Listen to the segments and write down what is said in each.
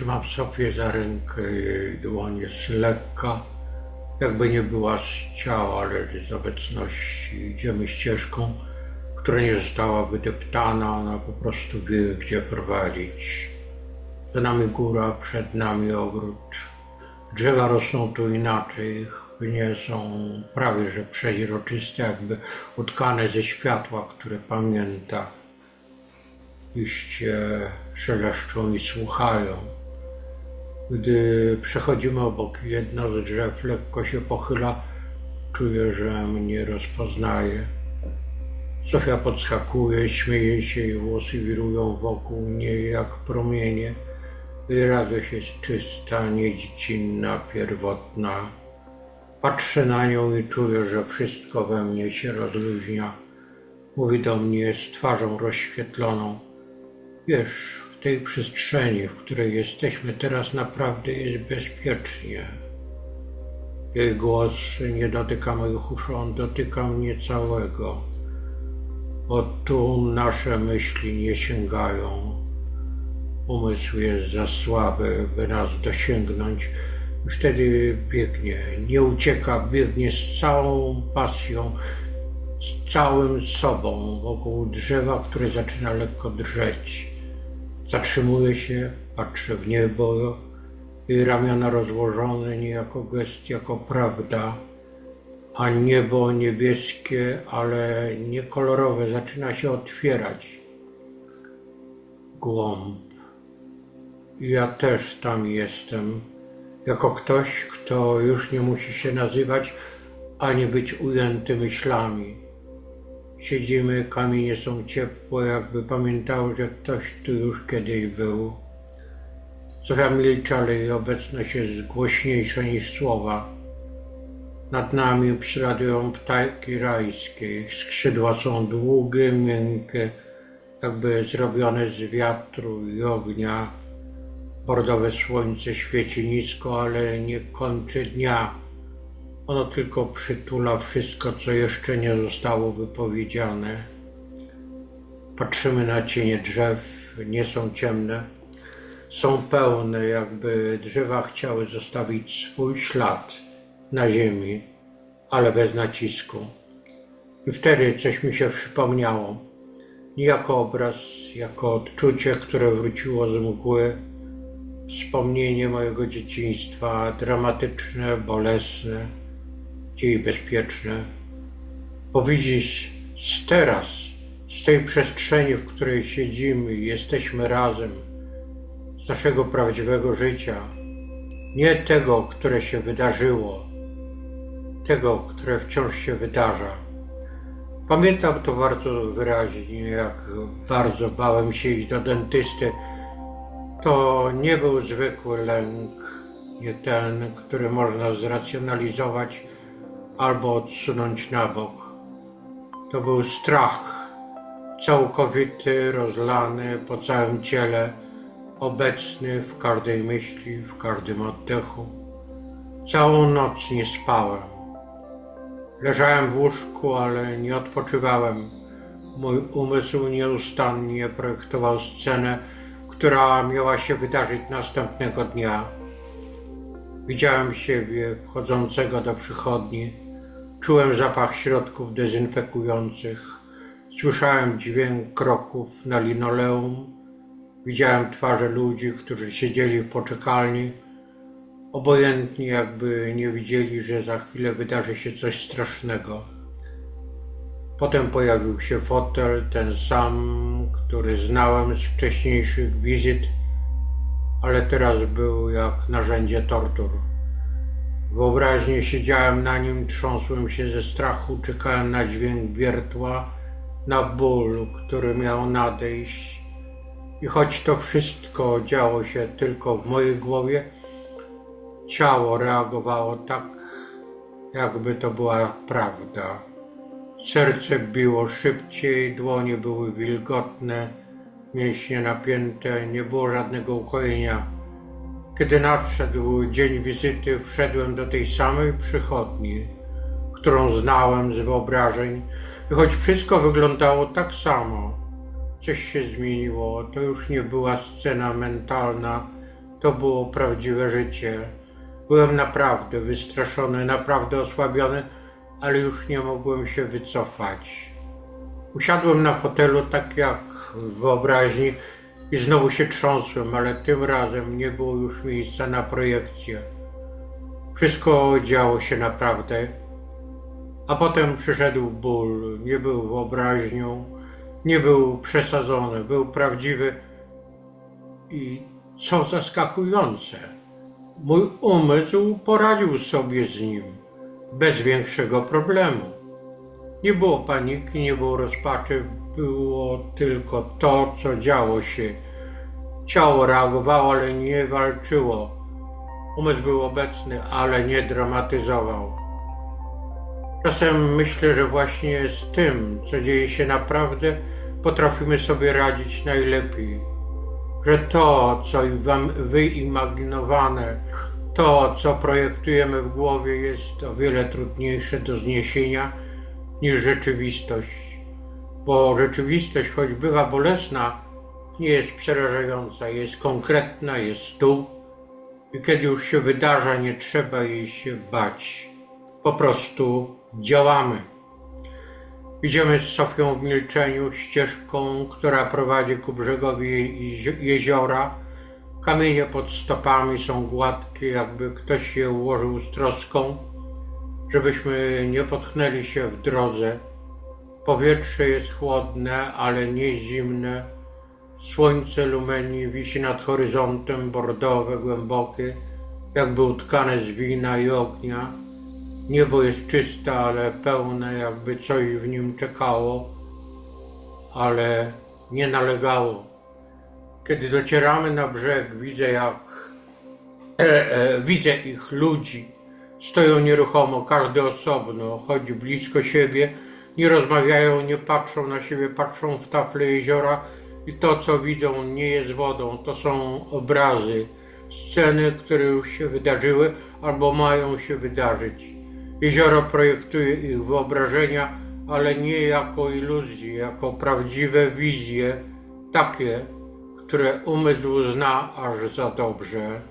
Trzymam Sofię za rękę, jej dłoń jest lekka, jakby nie była z ciała, lecz z obecności. Idziemy ścieżką, która nie została wydeptana, ona po prostu wie, gdzie prowadzić. Za nami góra, przed nami ogród. Drzewa rosną tu inaczej, ich nie są prawie że przeźroczyste, jakby utkane ze światła, które pamięta. Liście szeleszczą i słuchają. Gdy przechodzimy obok, jedno z drzew lekko się pochyla, czuję, że mnie rozpoznaje. Sofia podskakuje, śmieje się i włosy wirują wokół niej jak promienie. Radość jest czysta, niedziecinna, pierwotna. Patrzę na nią i czuję, że wszystko we mnie się rozluźnia. Mówi do mnie z twarzą rozświetloną. Wiesz, tej przestrzeni, w której jesteśmy teraz, naprawdę jest bezpiecznie. Jej głos nie dotyka moich uszu, on dotyka mnie całego. Bo tu nasze myśli nie sięgają. Umysł jest za słaby, by nas dosięgnąć. I wtedy biegnie, nie ucieka, biegnie z całą pasją, z całym sobą wokół drzewa, które zaczyna lekko drżeć. Zatrzymuje się, patrzy w niebo, jej ramiona rozłożone, nie jako gest, jako prawda, a niebo niebieskie, ale nie kolorowe, zaczyna się otwierać. Głąb. I Ja też tam jestem, jako ktoś, kto już nie musi się nazywać, ani być ujęty myślami. Siedzimy, kamienie są ciepłe, jakby pamiętały, że ktoś tu już kiedyś był. Sofia milczy, ale jej obecność jest głośniejsza niż słowa. Nad nami przylatują ptaki rajskie. Ich skrzydła są długie, miękkie, jakby zrobione z wiatru i ognia. Bordowe słońce świeci nisko, ale nie kończy dnia. Ono tylko przytula wszystko, co jeszcze nie zostało wypowiedziane. Patrzymy na cienie drzew, nie są ciemne, są pełne, jakby drzewa chciały zostawić swój ślad na ziemi, ale bez nacisku. I wtedy coś mi się przypomniało. Nie jako obraz, jako odczucie, które wróciło z mgły, wspomnienie mojego dzieciństwa, dramatyczne, bolesne i bezpieczne. Powiedzieć z teraz, z tej przestrzeni, w której siedzimy jesteśmy razem, z naszego prawdziwego życia, nie tego, które się wydarzyło, tego, które wciąż się wydarza. Pamiętam to bardzo wyraźnie, jak bardzo bałem się iść do dentysty. To nie był zwykły lęk, nie ten, który można zracjonalizować albo odsunąć na bok. To był strach, całkowity, rozlany po całym ciele, obecny w każdej myśli, w każdym oddechu. Całą noc nie spałem. Leżałem w łóżku, ale nie odpoczywałem. Mój umysł nieustannie projektował scenę, która miała się wydarzyć następnego dnia. Widziałem siebie wchodzącego do przychodni. Czułem zapach środków dezynfekujących. Słyszałem dźwięk kroków na linoleum. Widziałem twarze ludzi, którzy siedzieli w poczekalni, obojętni jakby nie widzieli, że za chwilę wydarzy się coś strasznego. Potem pojawił się fotel, ten sam, który znałem z wcześniejszych wizyt, ale teraz był jak narzędzie tortur. Wyobraźnie siedziałem na nim, trząsłem się ze strachu, czekałem na dźwięk wiertła, na ból, który miał nadejść. I choć to wszystko działo się tylko w mojej głowie, ciało reagowało tak, jakby to była prawda. Serce biło szybciej, dłonie były wilgotne, mięśnie napięte, nie było żadnego ukojenia. Kiedy nadszedł dzień wizyty, wszedłem do tej samej przychodni, którą znałem z wyobrażeń, i choć wszystko wyglądało tak samo, coś się zmieniło. To już nie była scena mentalna, To było prawdziwe życie. Byłem naprawdę wystraszony, naprawdę osłabiony, ale już nie mogłem się wycofać. Usiadłem na fotelu tak jak w wyobraźni i znowu się trząsłem, ale tym razem nie było już miejsca na projekcję. Wszystko działo się naprawdę. A potem przyszedł ból. Nie był wyobraźnią, nie był przesadzony, był prawdziwy i co zaskakujące, mój umysł poradził sobie z nim bez większego problemu. Nie było paniki, nie było rozpaczy, było tylko to, co działo się. Ciało reagowało, ale nie walczyło. Umysł był obecny, ale nie dramatyzował. Czasem myślę, że właśnie z tym, co dzieje się naprawdę, potrafimy sobie radzić najlepiej. Że to, co wyimaginowane, to, co projektujemy w głowie, jest o wiele trudniejsze do zniesienia niż rzeczywistość. Bo rzeczywistość, choć bywa bolesna, nie jest przerażająca, jest konkretna, jest tu. I kiedy już się wydarza, nie trzeba jej się bać. Po prostu działamy. Idziemy z Sofią w milczeniu ścieżką, która prowadzi ku brzegowi jezi- jeziora. Kamienie pod stopami są gładkie, jakby ktoś je ułożył z troską, żebyśmy nie potknęli się w drodze. Powietrze jest chłodne, ale nie zimne. Słońce lumenii wisi nad horyzontem, bordowe, głębokie, jakby utkane z wina i ognia. Niebo jest czyste, ale pełne, jakby coś w nim czekało, ale nie nalegało. Kiedy docieramy na brzeg, widzę jak e, e, widzę ich ludzi. Stoją nieruchomo, każdy osobno, chodzi blisko siebie, nie rozmawiają, nie patrzą na siebie, patrzą w tafle jeziora i to, co widzą, nie jest wodą, to są obrazy, sceny, które już się wydarzyły albo mają się wydarzyć. Jezioro projektuje ich wyobrażenia, ale nie jako iluzje, jako prawdziwe wizje, takie, które umysł zna aż za dobrze.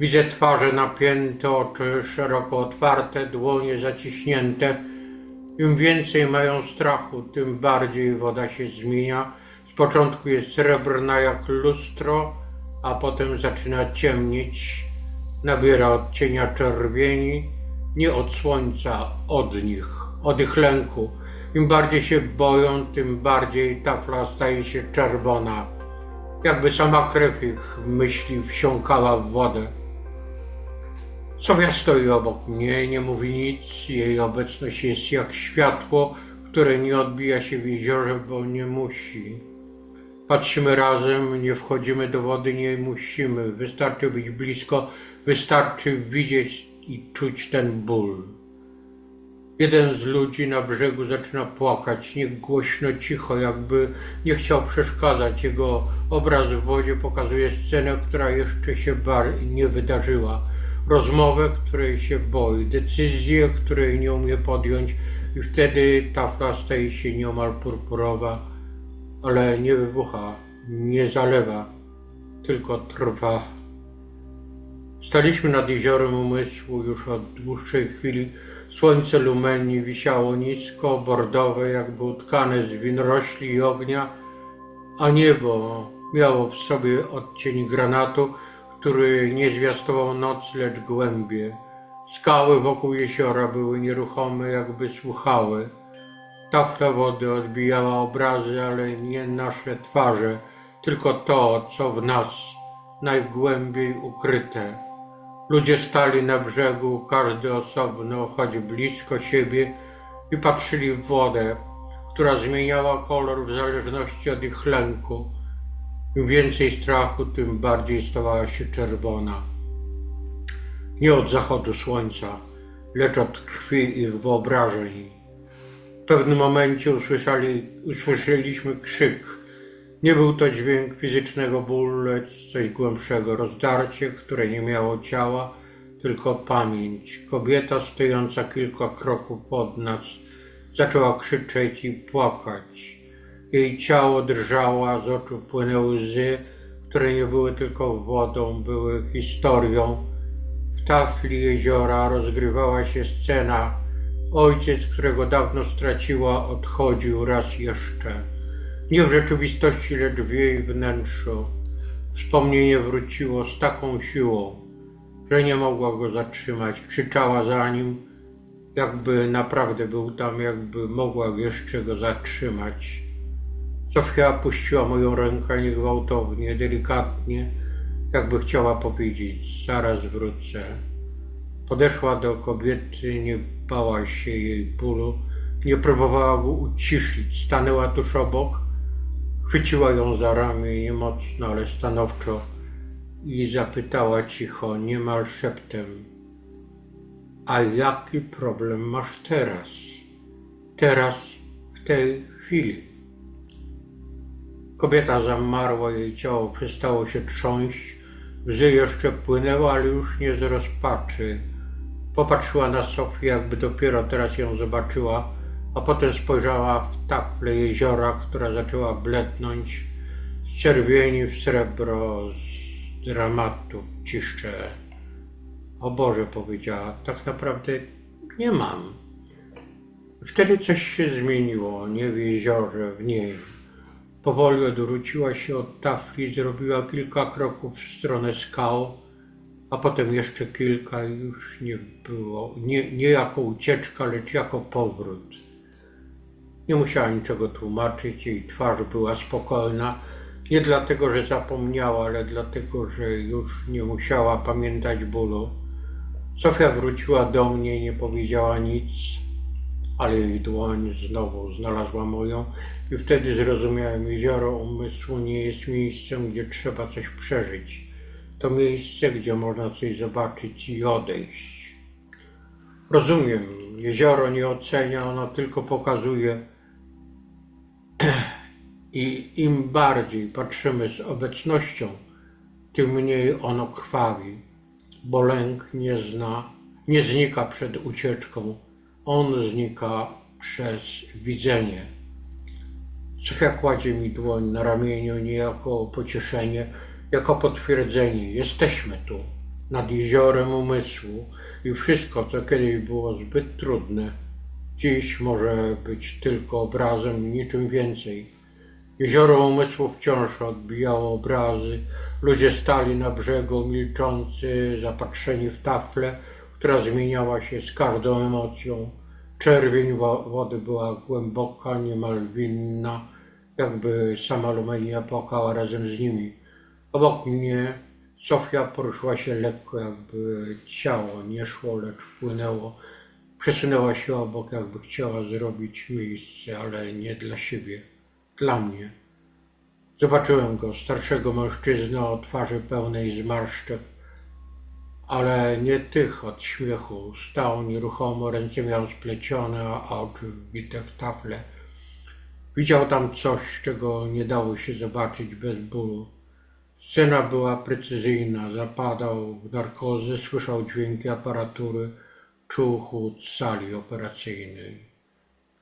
Widzę twarze napięte, oczy szeroko otwarte, dłonie zaciśnięte. Im więcej mają strachu, tym bardziej woda się zmienia. Z początku jest srebrna jak lustro, a potem zaczyna ciemnieć. Nabiera odcienia czerwieni, nie od słońca, od nich, od ich lęku. Im bardziej się boją, tym bardziej tafla staje się czerwona. Jakby sama krew ich myśli wsiąkała w wodę. Sofia stoi obok mnie, nie mówi nic. Jej obecność jest jak światło, które nie odbija się w jeziorze, bo nie musi. Patrzymy razem, nie wchodzimy do wody, nie musimy. Wystarczy być blisko, wystarczy widzieć i czuć ten ból. Jeden z ludzi na brzegu zaczyna płakać, nie głośno, cicho, jakby nie chciał przeszkadzać. Jego obraz w wodzie pokazuje scenę, która jeszcze się nie wydarzyła. Rozmowę, której się boi, decyzję, której nie umie podjąć i wtedy tafla staje się nieomal purpurowa, ale nie wybucha, nie zalewa, tylko trwa. Staliśmy nad jeziorem umysłu już od dłuższej chwili. Słońce lumenii wisiało nisko, bordowe, jakby utkane z winrośli i ognia, a niebo miało w sobie odcień granatu, który nie zwiastował noc, lecz głębie. Skały wokół jeziora były nieruchome, jakby słuchały. Tafla wody odbijała obrazy, ale nie nasze twarze, tylko to, co w nas najgłębiej ukryte. Ludzie stali na brzegu, każdy osobno, choć blisko siebie, i patrzyli w wodę, która zmieniała kolor w zależności od ich lęku. Im więcej strachu, tym bardziej stawała się czerwona. Nie od zachodu słońca, lecz od krwi ich wyobrażeń. W pewnym momencie usłyszeli, usłyszeliśmy krzyk. Nie był to dźwięk fizycznego bólu, lecz coś głębszego, rozdarcie, które nie miało ciała, tylko pamięć. Kobieta stojąca kilka kroków pod nas zaczęła krzyczeć i płakać. Jej ciało drżało, a z oczu płynęły łzy, które nie były tylko wodą, były historią. W tafli jeziora rozgrywała się scena. Ojciec, którego dawno straciła, odchodził raz jeszcze. Nie w rzeczywistości, lecz w jej wnętrzu. Wspomnienie wróciło z taką siłą, że nie mogła go zatrzymać. Krzyczała za nim, jakby naprawdę był tam, jakby mogła jeszcze go zatrzymać. Sofia puściła moją rękę niegwałtownie, delikatnie, jakby chciała powiedzieć: Zaraz wrócę. Podeszła do kobiety, nie bała się jej bólu, nie próbowała go uciszyć. Stanęła tuż obok, chwyciła ją za ramię nie mocno, ale stanowczo i zapytała cicho, niemal szeptem: A jaki problem masz teraz? Teraz, w tej chwili. Kobieta zamarła, jej ciało przestało się trząść, łzy jeszcze płynęły, ale już nie z rozpaczy. Popatrzyła na Sofię, jakby dopiero teraz ją zobaczyła, a potem spojrzała w taplę jeziora, która zaczęła blednąć, z czerwieni w srebro, z dramatu ciszcze. O Boże, powiedziała, tak naprawdę nie mam. Wtedy coś się zmieniło, nie w jeziorze, w niej. Powoli odwróciła się od tafli, zrobiła kilka kroków w stronę skał, a potem jeszcze kilka i już nie było, nie, nie jako ucieczka, lecz jako powrót. Nie musiała niczego tłumaczyć, jej twarz była spokojna, nie dlatego, że zapomniała, ale dlatego, że już nie musiała pamiętać bólu. Sofia wróciła do mnie, nie powiedziała nic, ale jej dłoń znowu znalazła moją i wtedy zrozumiałem, jezioro umysłu nie jest miejscem, gdzie trzeba coś przeżyć. To miejsce, gdzie można coś zobaczyć i odejść. Rozumiem, jezioro nie ocenia, ono tylko pokazuje. I im bardziej patrzymy z obecnością, tym mniej ono krwawi, bo lęk nie zna, nie znika przed ucieczką, on znika przez widzenie. Sofia kładzie mi dłoń na ramieniu nie jako pocieszenie, jako potwierdzenie. Jesteśmy tu, nad jeziorem umysłu i wszystko, co kiedyś było zbyt trudne, dziś może być tylko obrazem, niczym więcej. Jezioro umysłu wciąż odbijało obrazy. Ludzie stali na brzegu, milczący, zapatrzeni w taflę, która zmieniała się z każdą emocją. Czerwień wo- wody była głęboka, niemal winna, jakby sama Lumenia płakała razem z nimi. Obok mnie Sofia poruszyła się lekko, jakby ciało nie szło, lecz płynęło. Przesunęła się obok, jakby chciała zrobić miejsce, ale nie dla siebie, dla mnie. Zobaczyłem go, starszego mężczyznę o twarzy pełnej zmarszczek, ale nie tych od śmiechu. Stał nieruchomo, ręce miał splecione, a oczy wbite w tafle. Widział tam coś, czego nie dało się zobaczyć bez bólu. Scena była precyzyjna, zapadał w narkozę, słyszał dźwięki aparatury, czuł chłód sali operacyjnej.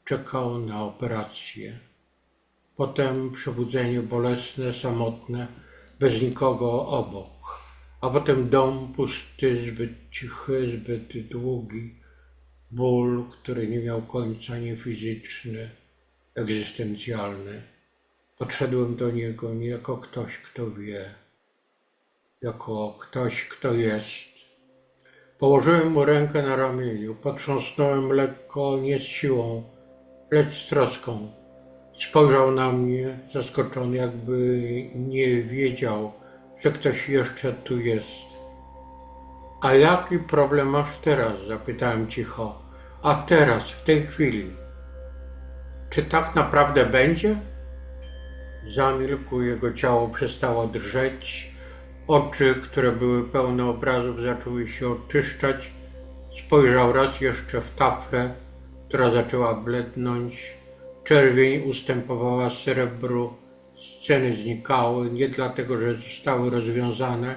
Czekał na operację. Potem przebudzenie bolesne, samotne, bez nikogo obok. A potem dom pusty, zbyt cichy, zbyt długi. Ból, który nie miał końca, nie fizyczny, egzystencjalny. Podszedłem do niego nie jako ktoś, kto wie, jako ktoś, kto jest. Położyłem mu rękę na ramieniu, potrząsnąłem lekko, nie z siłą, lecz z troską. Spojrzał na mnie, zaskoczony, jakby nie wiedział, że ktoś jeszcze tu jest. A jaki problem masz teraz? Zapytałem cicho. A teraz, w tej chwili. Czy tak naprawdę będzie? Zamilkł, jego ciało przestało drżeć. Oczy, które były pełne obrazów, zaczęły się oczyszczać. Spojrzał raz jeszcze w taflę, która zaczęła blednąć. Czerwień ustępowała srebru. Sceny znikały nie dlatego, że zostały rozwiązane,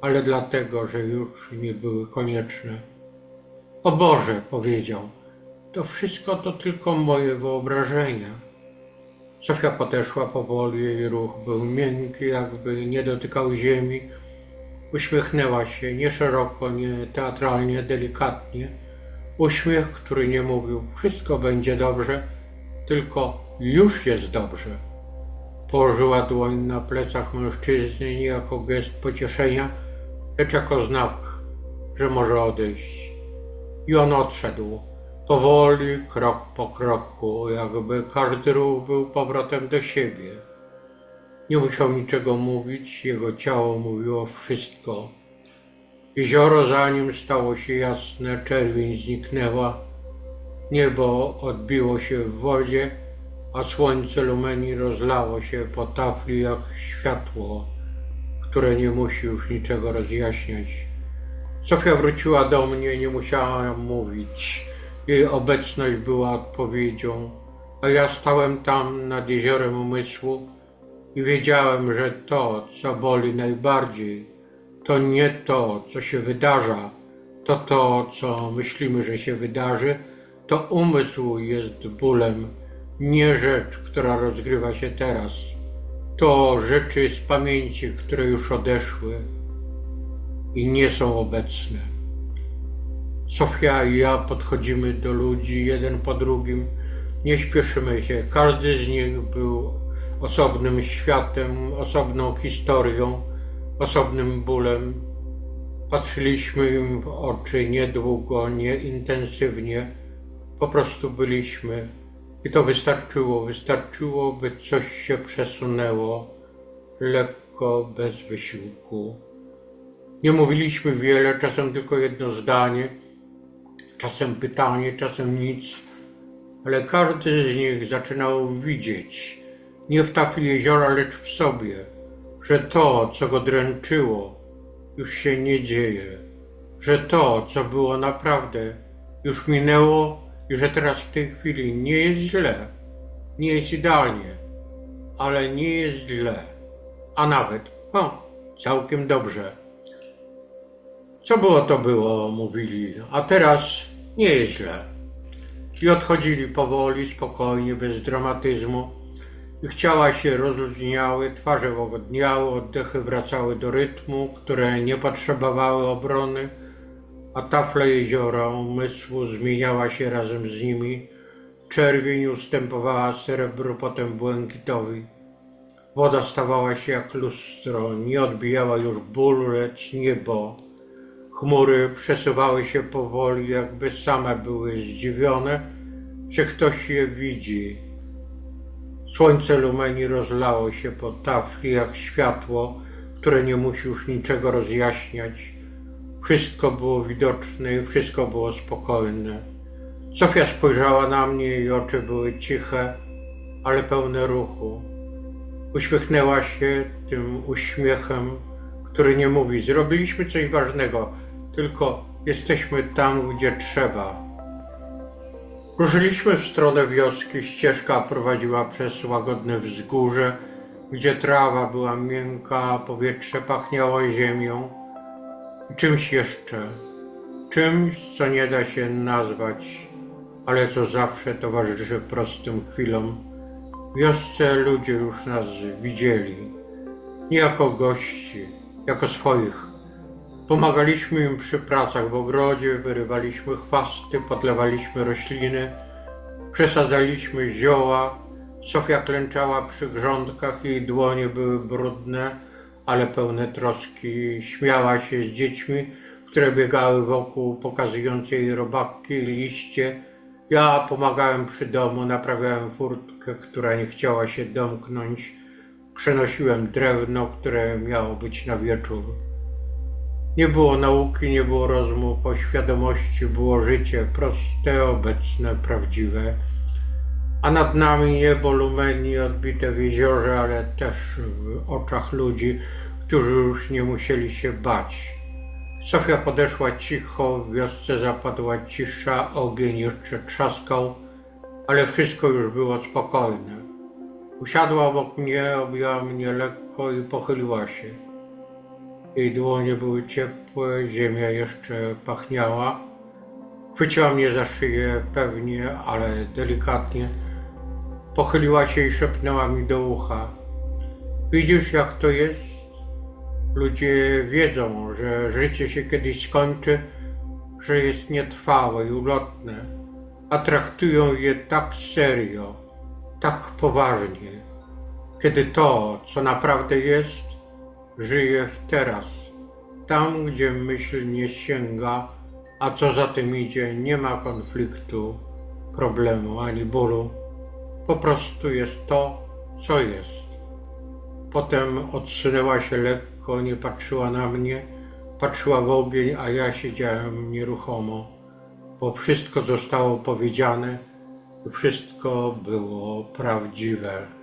ale dlatego, że już nie były konieczne. O Boże, powiedział, to wszystko to tylko moje wyobrażenia. Sofia podeszła powoli, jej ruch był miękki, jakby nie dotykał ziemi. Uśmiechnęła się, nie szeroko, nie teatralnie, delikatnie. Uśmiech, który nie mówił, wszystko będzie dobrze, tylko już jest dobrze. Położyła dłoń na plecach mężczyzny, nie jako gest pocieszenia, lecz jako znak, że może odejść. I on odszedł, powoli, krok po kroku, jakby każdy ruch był powrotem do siebie. Nie musiał niczego mówić, jego ciało mówiło wszystko. Jezioro za nim stało się jasne, czerwień zniknęła, niebo odbiło się w wodzie, a słońce lumeni rozlało się po tafli jak światło, które nie musi już niczego rozjaśniać. Sofia wróciła do mnie, nie musiałam mówić. Jej obecność była odpowiedzią, a ja stałem tam nad jeziorem umysłu i wiedziałem, że to, co boli najbardziej, to nie to, co się wydarza, to to, co myślimy, że się wydarzy, to umysł jest bólem, nie rzecz, która rozgrywa się teraz. To rzeczy z pamięci, które już odeszły i nie są obecne. Sofia i ja podchodzimy do ludzi jeden po drugim, nie śpieszymy się. Każdy z nich był osobnym światem, osobną historią, osobnym bólem. Patrzyliśmy im w oczy niedługo, nieintensywnie, po prostu byliśmy. I to wystarczyło, wystarczyło, by coś się przesunęło, lekko, bez wysiłku. Nie mówiliśmy wiele, czasem tylko jedno zdanie, czasem pytanie, czasem nic, ale każdy z nich zaczynał widzieć, nie w tafli jeziora, lecz w sobie, że to, co go dręczyło, już się nie dzieje, że to, co było naprawdę, już minęło że teraz w tej chwili nie jest źle, nie jest idealnie, ale nie jest źle, a nawet, o, całkiem dobrze. Co było, to było, mówili, a teraz nie jest źle. I odchodzili powoli, spokojnie, bez dramatyzmu. Ich ciała się rozluźniały, twarze łagodniały, oddechy wracały do rytmu, które nie potrzebowały obrony, a tafla jeziora umysłu zmieniała się razem z nimi. Czerwień ustępowała srebru, potem błękitowi. Woda stawała się jak lustro, nie odbijała już ból, lecz niebo. Chmury przesuwały się powoli, jakby same były zdziwione, że ktoś je widzi. Słońce lumeni rozlało się po tafli jak światło, które nie musi już niczego rozjaśniać. Wszystko było widoczne i wszystko było spokojne. Sofia spojrzała na mnie i oczy były ciche, ale pełne ruchu. Uśmiechnęła się tym uśmiechem, który nie mówi: Zrobiliśmy coś ważnego, tylko jesteśmy tam, gdzie trzeba. Ruszyliśmy w stronę wioski. Ścieżka prowadziła przez łagodne wzgórze, gdzie trawa była miękka, powietrze pachniało ziemią czymś jeszcze. Czymś, co nie da się nazwać, ale co zawsze towarzyszy prostym chwilom. Wiosce ludzie już nas widzieli, nie jako gości, jako swoich. Pomagaliśmy im przy pracach w ogrodzie, wyrywaliśmy chwasty, podlewaliśmy rośliny, przesadzaliśmy zioła. Sofia klęczała przy grządkach, jej dłonie były brudne, ale pełne troski. Śmiała się z dziećmi, które biegały wokół, pokazując jej robaki liście. Ja pomagałem przy domu, naprawiałem furtkę, która nie chciała się domknąć. Przenosiłem drewno, które miało być na wieczór. Nie było nauki, nie było rozmów o świadomości, było życie proste, obecne, prawdziwe. A nad nami niebo lumeni odbite w jeziorze, ale też w oczach ludzi, którzy już nie musieli się bać. Sofia podeszła cicho, w wiosce zapadła cisza, ogień jeszcze trzaskał, ale wszystko już było spokojne. Usiadła obok mnie, objęła mnie lekko i pochyliła się. Jej dłonie były ciepłe, ziemia jeszcze pachniała. Chwyciła mnie za szyję pewnie, ale delikatnie. Pochyliła się i szepnęła mi do ucha. Widzisz, jak to jest? Ludzie wiedzą, że życie się kiedyś skończy, że jest nietrwałe i ulotne, a traktują je tak serio, tak poważnie, kiedy to, co naprawdę jest, żyje w teraz, tam, gdzie myśl nie sięga, a co za tym idzie, nie ma konfliktu, problemu ani bólu, po prostu jest to, co jest. Potem odsunęła się lekko, nie patrzyła na mnie, patrzyła w ogień, a ja siedziałem nieruchomo, bo wszystko zostało powiedziane, wszystko było prawdziwe.